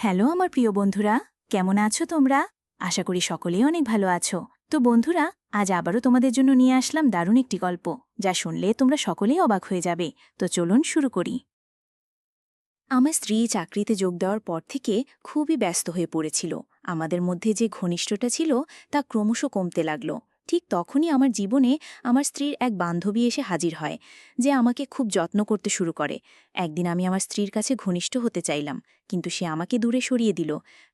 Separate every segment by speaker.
Speaker 1: Hello, আমার প্রিয় বন্ধুরা। কেমন আছো তোমরা? আশা করি সকলেই অনেক ভালো আছো। তো বন্ধুরা, আজ আবারও তোমাদের জন্য নিয়ে আসলাম দারুণ একটি গল্প, যা শুনলে তোমরা সকলেই অবাক হয়ে যাবে। তো চলুন শুরু করি। আমার স্ত্রী চাকরিতে যোগ দেওয়ার পর থেকে খুবই ব্যস্ত হয়ে পড়েছিল। আমাদের মধ্যে যে ঘনিষ্ঠটা ছিল, তা ক্রমশ কমতে লাগল। ঠিক তখনই আমার জীবনে আমার স্ত্রীর এক বান্ধবী এসে হাজির হয়, যে আমাকে খুব যত্ন করতে শুরু করে। একদিন আমি আমার স্ত্রীর কাছে ঘনিষ্ঠ হতে চাইলাম, কিন্তু সে আমাকে দূরে সরিয়ে দিল।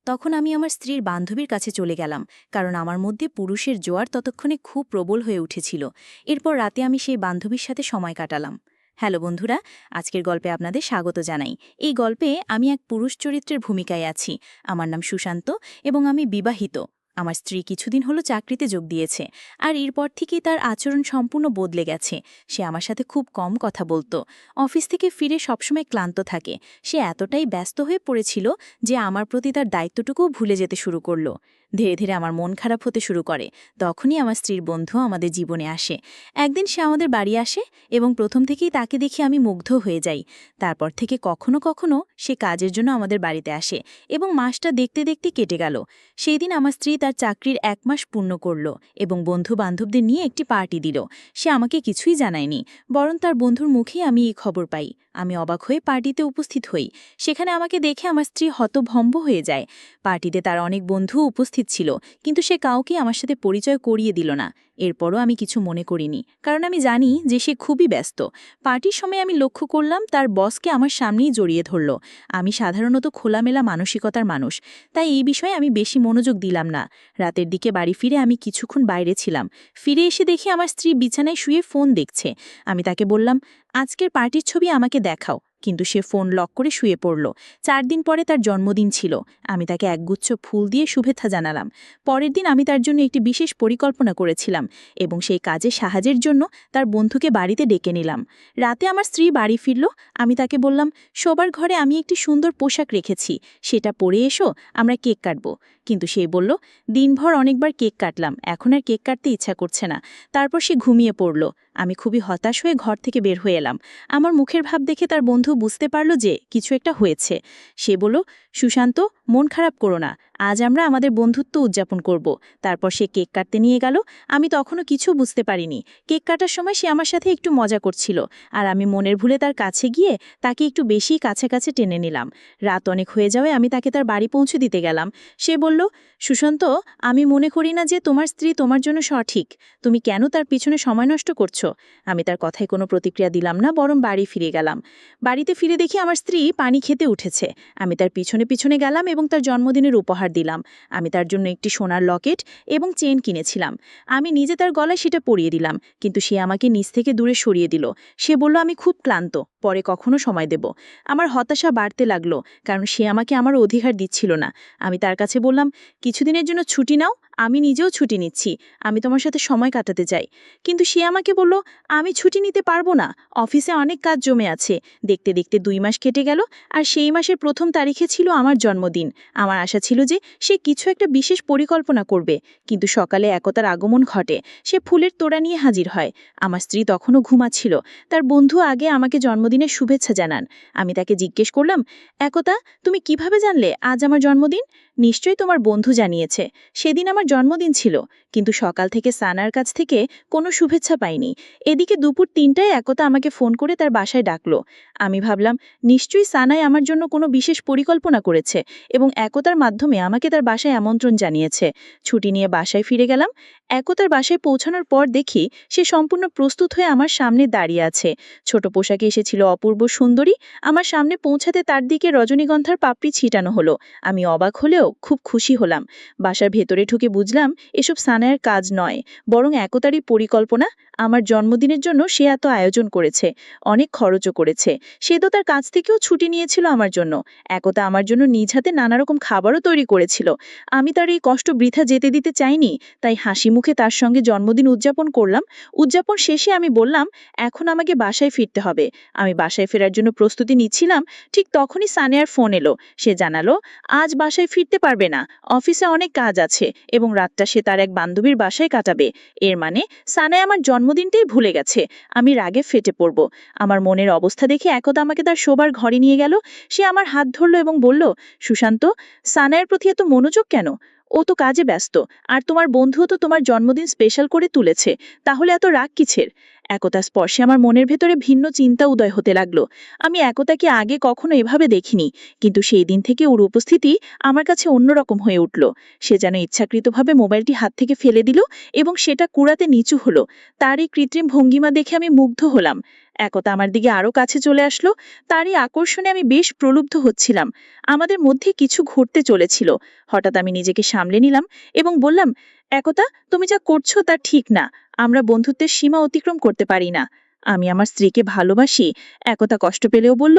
Speaker 1: তখন আমি আমার স্ত্রীর বান্ধবীর কাছে চলে গেলাম, কারণ আমার মধ্যে পুরুষের জোয়ার ততক্ষণে খুব প্রবল হয়ে উঠেছিল। এরপর রাতে আমি সেই বান্ধবীর সাথে সময় কাটালাম। হ্যালো বন্ধুরা, আজকের গল্পে আপনাদের স্বাগত জানাই। এই গল্পে আমি এক পুরুষ চরিত্রের ভূমিকায় আছি। আমার নাম সুশান্ত এবং আমি বিবাহিত। আমার স্ত্রী কিছুদিন হলো চাকরিতে যোগ দিয়েছে আর এরপর থেকেই তার আচরণ সম্পূর্ণ বদলে গেছে। সে আমার সাথে খুব কম কথা বলতো। অফিস থেকে ফিরে সবসময় ক্লান্ত থাকে। সে এতটাই ব্যস্ত হয়ে পড়েছিল যে আমার প্রতি তার দায়িত্বটুকুও ভুলে যেতে শুরু করল। ধীরে ধীরে আমার মন খারাপ হতে শুরু করে। তখনই আমার স্ত্রীর বন্ধু আমাদের জীবনে আসে। একদিন সে আমাদের বাড়ি আসে এবং প্রথম থেকেই তাকে দেখে আমি মুগ্ধ হয়ে যাই। তারপর থেকে কখনো কখনো সে কাজের জন্য আমাদের বাড়িতে আসে এবং মাসটা দেখতে দেখতে কেটে গেল। সেই দিন আমার স্ত্রী তার চাকরির এক মাস পূর্ণ করল এবং বন্ধু বান্ধবদের নিয়ে একটি পার্টি দিল। সে আমাকে কিছুই জানায়নি, বরং তার বন্ধুর মুখেই আমি এই খবর পাই। আমি অবাক হয়ে পার্টিতে উপস্থিত হই। সেখানে আমাকে দেখে আমার স্ত্রী হতভম্ব হয়ে যায়। পার্টিতে তার অনেক বন্ধু উপস্থিত ছিল, কিন্তু সে কাউকে আমার সাথে পরিচয় করিয়ে দিল না। এরপরও আমি কিছু মনে করিনি, কারণ আমি জানি যে সে খুবই ব্যস্ত। পার্টির সময় আমি লক্ষ্য করলাম তার বসকে আমার সামনেই জড়িয়ে ধরল। আমি সাধারণত খোলামেলা মানসিকতার মানুষ, তাই এই বিষয়ে আমি বেশি মনোযোগ দিলাম না। রাতের দিকে বাড়ি ফিরে আমি কিছুক্ষণ বাইরে ছিলাম। ফিরে এসে দেখি আমার স্ত্রী বিছানায় শুয়ে ফোন দেখছে। আমি তাকে বললাম, আজকের পার্টির ছবি আমাকে দেখাও। কিন্তু সে ফোন লক করে শুয়ে পড়ল। চার দিন পরে তার জন্মদিন ছিল। আমি তাকে একগুচ্ছ ফুল দিয়ে শুভেচ্ছা জানালাম। পরের দিন আমি তার জন্য একটি বিশেষ পরিকল্পনা করেছিলাম এবং সেই কাজে সাহায্যের জন্য তার বন্ধুকে বাড়িতে ডেকে নিলাম। রাতে আমার স্ত্রী বাড়ি ফিরল। আমি তাকে বললাম শোবার ঘরে আমি একটি সুন্দর পোশাক রেখেছি। সেটা পরে এসো, আমরা কেক কাটব। কিন্তু সে বলল, দিনভর অনেকবার কেক কাটলাম। এখন আর কেক কাটতে ইচ্ছা করছে না। তারপর সে ঘুমিয়ে পড়ল। আমি খুবই হতাশ হয়ে ঘর থেকে বের হয়ে এলাম। আমার মুখের ভাব দেখে তার বন্ধু বুঝতে পারল যে কিছু একটা হয়েছে। সে বলল, সুশান্ত, মন খারাপ করো না। আজ আমরা আমাদের বন্ধুত্ব উদযাপন করব। তারপর সে কেক কাটতে নিয়ে গেল। আমি তখনও কিছু বুঝতে পারিনি। কেক কাটার সময় সে আমার সাথে একটু মজা করছিল আর আমি মনের ভুলে তার কাছে গিয়ে তাকে একটু বেশি কাছে কাছে টেনে নিলাম। রাত অনেক হয়ে যাওয়ায় আমি তাকে তার বাড়ি পৌঁছে দিতে গেলাম। সে বলল, সুশান্ত, আমি মনে করি না যে তোমার স্ত্রী তোমার জন্য সঠিক। তুমি কেন তার পিছনে সময় নষ্ট করছ? আমি তার কথায় কোনো প্রতিক্রিয়া দিলাম না, বরং বাড়ি ফিরে গেলাম। বাড়িতে ফিরে দেখি আমার স্ত্রী পানি খেতে উঠেছে। আমি তার পিছনে পিছনে গেলাম এবং তার জন্মদিনের উপহার দিলাম। আমি তার জন্য একটি সোনার লকেট এবং চেন কিনেছিলাম। আমি নিজে তার গলায় সেটা পরিয়ে দিলাম, কিন্তু সে আমাকে নিচ থেকে দূরে সরিয়ে দিল। সে বলল, আমি খুব ক্লান্ত। পরে কখনো সময় দেব। আমার হতাশা বাড়তে লাগল, কারণ সে আমাকে আমার অধিকার দিচ্ছিল না। আমি তার কাছে বললাম, কিছুদিনের জন্য ছুটি নাও, আমি নিজেও ছুটি নিচ্ছি, আমি তোমার সাথে সময় কাটাতে চাই। কিন্তু সে আমাকে বলল, আমি ছুটি নিতে পারব না, অফিসে অনেক কাজ জমে আছে। দেখতে দেখতে দুই মাস কেটে গেল, আর সেই মাসের প্রথম তারিখে ছিল আমার জন্মদিন। আমার আশা ছিল যে সে কিছু একটা বিশেষ পরিকল্পনা করবে, কিন্তু সকালে একতার আগমন ঘটে, সে ফুলের তোড়া নিয়ে হাজির হয়। আমার স্ত্রী তখনও ঘুমাচ্ছিল। তার বন্ধু আগে আমাকে জন্মদিনের শুভেচ্ছা জানান। আমি তাকে জিজ্ঞেস করলাম, একতা, তুমি কীভাবে জানলে আজ আমার জন্মদিন? নিশ্চয়ই তোমার বন্ধু জানিয়েছে। সেদিন আমার জন্মদিন ছিল, কিন্তু সকাল থেকে সানার কাছ থেকে কোনো শুভেচ্ছা পাইনি। এদিকে দুপুর তিনটায় একতা আমাকে ফোন করে তার বাসায় ডাকলো। আমি ভাবলাম, নিশ্চয়ই সানাই আমার জন্য কোনো বিশেষ পরিকল্পনা করেছে এবং একতার মাধ্যমে আমাকে তার বাসায় আমন্ত্রণ জানিয়েছে। ছুটি নিয়ে বাসায় ফিরে গেলাম। একতার বাসায় পৌঁছানোর পর দেখি সে সম্পূর্ণ প্রস্তুত হয়ে আমার সামনে দাঁড়িয়ে আছে। ছোট পোশাকে এসেছিল অপূর্ব সুন্দরী আমার সামনে পৌঁছাতে তার দিকে রজনীগন্ধার পাপড়ি ছিটানো হলো। আমি অবাক হলেও খুব খুশি হলাম। বাসার ভেতরে ঢুকে বুঝলাম, এসব সানায়ের কাজ নয়, বরং একতারই পরিকল্পনা আমার জন্মদিনের জন্য সে এত আয়োজন করেছে, অনেক খরচও করেছে। সে তো তার কাছ থেকেও ছুটি নিয়েছিল আমার জন্য। একতা আমার জন্য নিজ হাতে নানা রকম খাবারও তৈরি করেছিল। আমি তার এই কষ্ট বৃথা যেতে দিতে চাইনি, তাই হাসি মুখে তার সঙ্গে জন্মদিন উদযাপন করলাম। উদযাপন শেষে আমি বললাম, এখন আমাকে বাসায় ফিরতে হবে। আমি
Speaker 2: বাসায় ফেরার জন্য প্রস্তুতি নিচ্ছিলাম, ঠিক তখনই সানিয়ার ফোন এলো। সে জানালো, আজ বাসায় ফিরতে পারবে না, অফিসে অনেক কাজ আছে এবং রাতটা সে তার এক বান্ধবীর বাসায় কাটাবে। এর মানে সানায় আমার জন্মদিনটাই ভুলে গেছে, আমি রাগে ফেটে পড়ব। আমার মনের অবস্থা দেখে একদা আমাকে তার শোবার ঘরে নিয়ে গেল। সে আমার হাত ধরলো এবং বলল, সুশান্ত, সানায়ের প্রতি এত মনোযোগ কেন? ও তো কাজে ব্যস্ত, আর তোমার বন্ধুও তো তোমার জন্মদিন স্পেশাল করে তুলেছে, তাহলে এত রাগ কিছের একতা স্পর্শে আমার মনের ভেতরে ভিন্ন চিন্তা উদয় হতে লাগল। আমি একতাকে আগে কখনো এভাবে দেখিনি, কিন্তু সেই দিন থেকে ওর উপস্থিতি আমার কাছে অন্যরকম হয়ে উঠল। সে যেন ইচ্ছাকৃতভাবে মোবাইলটি হাত থেকে ফেলে দিল এবং সেটা কুড়াতে নিচু হলো। তার এই কৃত্রিম ভঙ্গিমা দেখে আমি মুগ্ধ হলাম। একতা আমার দিকে আরও কাছে চলে আসলো। তারই আকর্ষণে আমি বেশ প্রলুব্ধ হচ্ছিলাম। আমাদের মধ্যে কিছু ঘটতে চলেছিল। হঠাৎ আমি নিজেকে সামলে নিলাম এবং বললাম, একতা, তুমি যা করছ তা ঠিক না। আমরা বন্ধুত্বের সীমা অতিক্রম করতে পারি না। আমি আমার স্ত্রীকে ভালোবাসি। একতা কষ্ট পেলেও বলল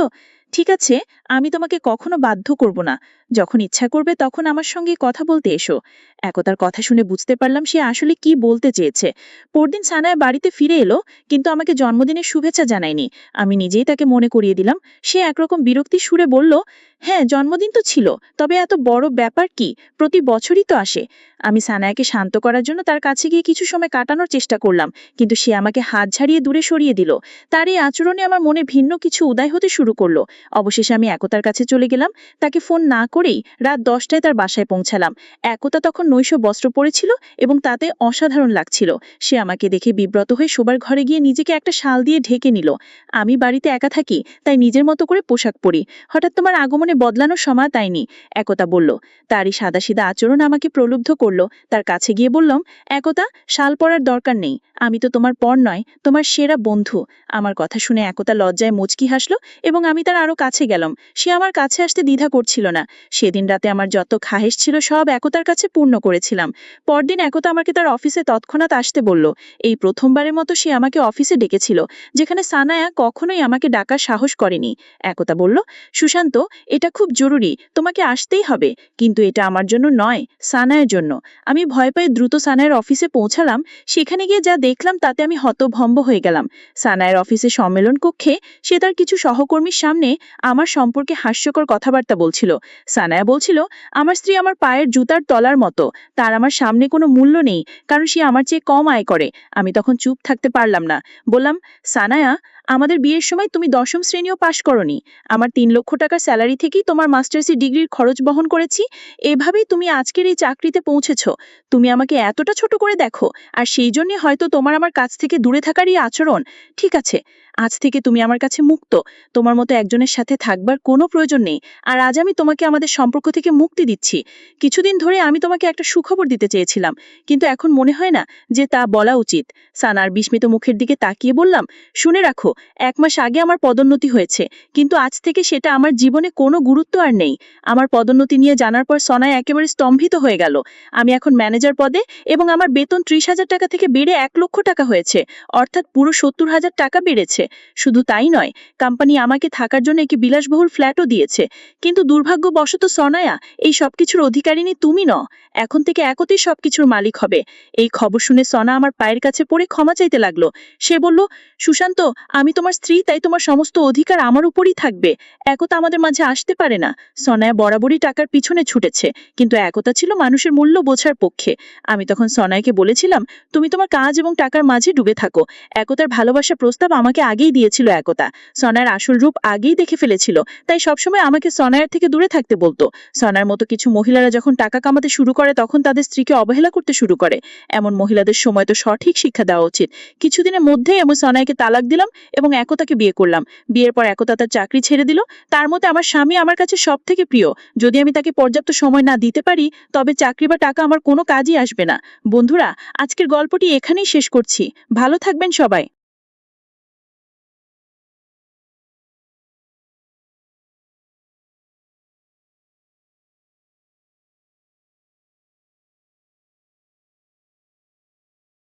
Speaker 2: ঠিক আছে, আমি তোমাকে কখনো বাধ্য করব না। যখন ইচ্ছা করবে তখন আমার সঙ্গে কথা বলতে এসো। একতার কথা শুনে বুঝতে পারলাম সে আসলে কি বলতে চেয়েছে। পরদিন সানায় বাড়িতে ফিরে এলো, কিন্তু আমাকে জন্মদিনের শুভেচ্ছা জানায়নি। আমি নিজেই তাকে মনে করিয়ে দিলাম। সে একরকম বিরক্তি সুরে বলল হ্যাঁ জন্মদিন তো ছিল, তবে এত বড় ব্যাপার কি? প্রতি বছরই তো আসে। আমি সানায়াকে শান্ত করার জন্য তার কাছে গিয়ে কিছু সময় কাটানোর চেষ্টা করলাম, কিন্তু সে আমাকে হাত ঝাড়িয়ে দূরে সরিয়ে দিল। তার এই আচরণে আমার মনে ভিন্ন কিছু উদয় হতে শুরু করল। অবশেষে আমি একতার কাছে চলে গেলাম। তাকে ফোন না করেই রাত দশটায় তার বাসায় পৌঁছালাম। একতা তখন নৈশ বস্ত্র পরেছিল এবং তাতে অসাধারণ লাগছিল। সে আমাকে দেখে বিব্রত হয়ে শোবার ঘরে গিয়ে নিজেকে একটা শাল দিয়ে ঢেকে নিল। আমি বাড়িতে একা থাকি, তাই নিজের মতো করে পোশাক পরি। হঠাৎ তোমার আগমনে বদলানোর সময় তাইনি একতা বলল। তারই সাদাসিধা আচরণ আমাকে প্রলুব্ধ করল। তার কাছে গিয়ে বললাম, একতা, শাল পরার দরকার নেই। আমি তো তোমার পর নয়, তোমার সেরা বন্ধু। আমার কথা শুনে একতা লজ্জায় মুচকি হাসলো এবং আমি তার আরও কাছে গেলাম। সে আমার কাছে আসতে দ্বিধা করছিল না। সেদিন রাতে আমার যত খাহেশ ছিল সব একতার কাছে পূর্ণ করেছিলাম। পরদিন একতা আমাকে তার অফিসে তৎক্ষণাৎ আসতে বলল। এই প্রথমবারের মতো সে আমাকে অফিসে ডেকেছিল, যেখানে সানায়া কখনোই আমাকে ডাকার সাহস করেনি। একতা বলল, সুশান্ত, এটা খুব জরুরি, তোমাকে আসতেই হবে। কিন্তু এটা আমার জন্য নয়, সানায়ের জন্য। আমি ভয় পাই দ্রুত সানায়ের অফিসে পৌঁছালাম। সেখানে গিয়ে যা দেখলাম তাতে আমি হতভম্ব হয়ে গেলাম। সানায়ের অফিসে সম্মেলন কক্ষে সে তার কিছু সহকর্মীর সামনে আমার সম্পর্কে হাস্যকর কথাবার্তা বলছিল। সানায়া বলছিল, আমার স্ত্রী আমার পায়ের জুতার তলার মতো। তার আমার সামনে কোনো মূল্য নেই, কারণ সে আমার চেয়ে কম আয় করে। আমি তখন চুপ থাকতে পারলাম না। বললাম, সানায়া আমাদের বিয়ের সময় তুমি দশম শ্রেণীও পাশ করনি। আমার তিন লক্ষ টাকার স্যালারি থেকেই তোমার মাস্টার্সি ডিগ্রির খরচ বহন করেছি। এভাবেই তুমি আজকের এই চাকরিতে পৌঁছেছ। তুমি আমাকে এতটা ছোট করে দেখো, আর সেই জন্যে হয়তো তোমার আমার কাছ থেকে দূরে থাকারই আচরণ। ঠিক আছে, আজ থেকে তুমি আমার কাছে মুক্ত। তোমার মতো একজনের সাথে থাকবার কোনো প্রয়োজন নেই। আর আজ আমি তোমাকে আমাদের সম্পর্ক থেকে মুক্তি দিচ্ছি। কিছুদিন ধরে আমি তোমাকে একটা সুখবর দিতে চেয়েছিলাম। কিন্তু এখন মনে হয় না যে তা বলা উচিত। সানার বিস্মিত মুখের দিকে তাকিয়ে বললাম, শুনে রাখো এক মাস আগে আমার পদোন্নতি হয়েছে। কিন্তু আজ থেকে সেটা আমার জীবনে কোনো গুরুত্ব আর নেই। আমার পদোন্নতি নিয়ে জানার পর সনায় একেবারে স্তম্ভিত হয়ে গেল। আমি এখন ম্যানেজার পদে এবং আমার বেতন ত্রিশ হাজার টাকা থেকে বেড়ে এক লক্ষ টাকা হয়েছে। অর্থাৎ পুরো সত্তর হাজার টাকা বেড়েছে। শুধু তাই নয়, কোম্পানি আমাকে থাকার জন্য একটি বিলাসবহুল ফ্ল্যাটও দিয়েছে। কিন্তু দুর্ভাগ্যবশত সনায়া, এই সবকিছুর অধিকারিণী তুমি ন এখন থেকে একতেই সবকিছুর মালিক হবে। এই খবর শুনে সনা আমার পায়ের কাছে পড়ে ক্ষমা চাইতে লাগল। সে বলল, সুশান্ত আমি তোমার স্ত্রী, তাই তোমার সমস্ত অধিকার আমার উপরই থাকবে। একতা আমাদের মাঝে আসতে পারে না। সনায়া বরাবরই টাকার পিছনে ছুটেছে, কিন্তু একতা ছিল মানুষের মূল্য বোঝার পক্ষে। আমি তখন সনায়কে বলেছিলাম, তুমি তোমার কাজ এবং টাকার মাঝে ডুবে থাকো। একতার ভালোবাসা প্রস্তাব আমাকে আগেই দিয়েছিল একতা। সনার আসল রূপ আগেই দেখে ফেলেছিল, তাই সবসময় আমাকে সনায়ের থেকে দূরে থাকতে বলতো। সনার মতো কিছু মহিলারা যখন টাকা কামাতে শুরু করে, তখন তাদের স্ত্রীকে অবহেলা করতে শুরু করে। এমন মহিলাদের সময় তো সঠিক শিক্ষা দেওয়া উচিত। কিছুদিনের মধ্যেই আমি সনায়কে তালাক দিলাম এবং একতাকে বিয়ে করলাম। বিয়ের পর একতা তার চাকরি ছেড়ে দিল। তার মতে আমার স্বামী আমার কাছে সব থেকে প্রিয়। যদি আমি তাকে পর্যাপ্ত সময় না দিতে পারি, তবে চাকরি বা টাকা আমার কোনো কাজই আসবে না। বন্ধুরা, আজকের গল্পটি এখানেই শেষ করছি। ভালো থাকবেন সবাই।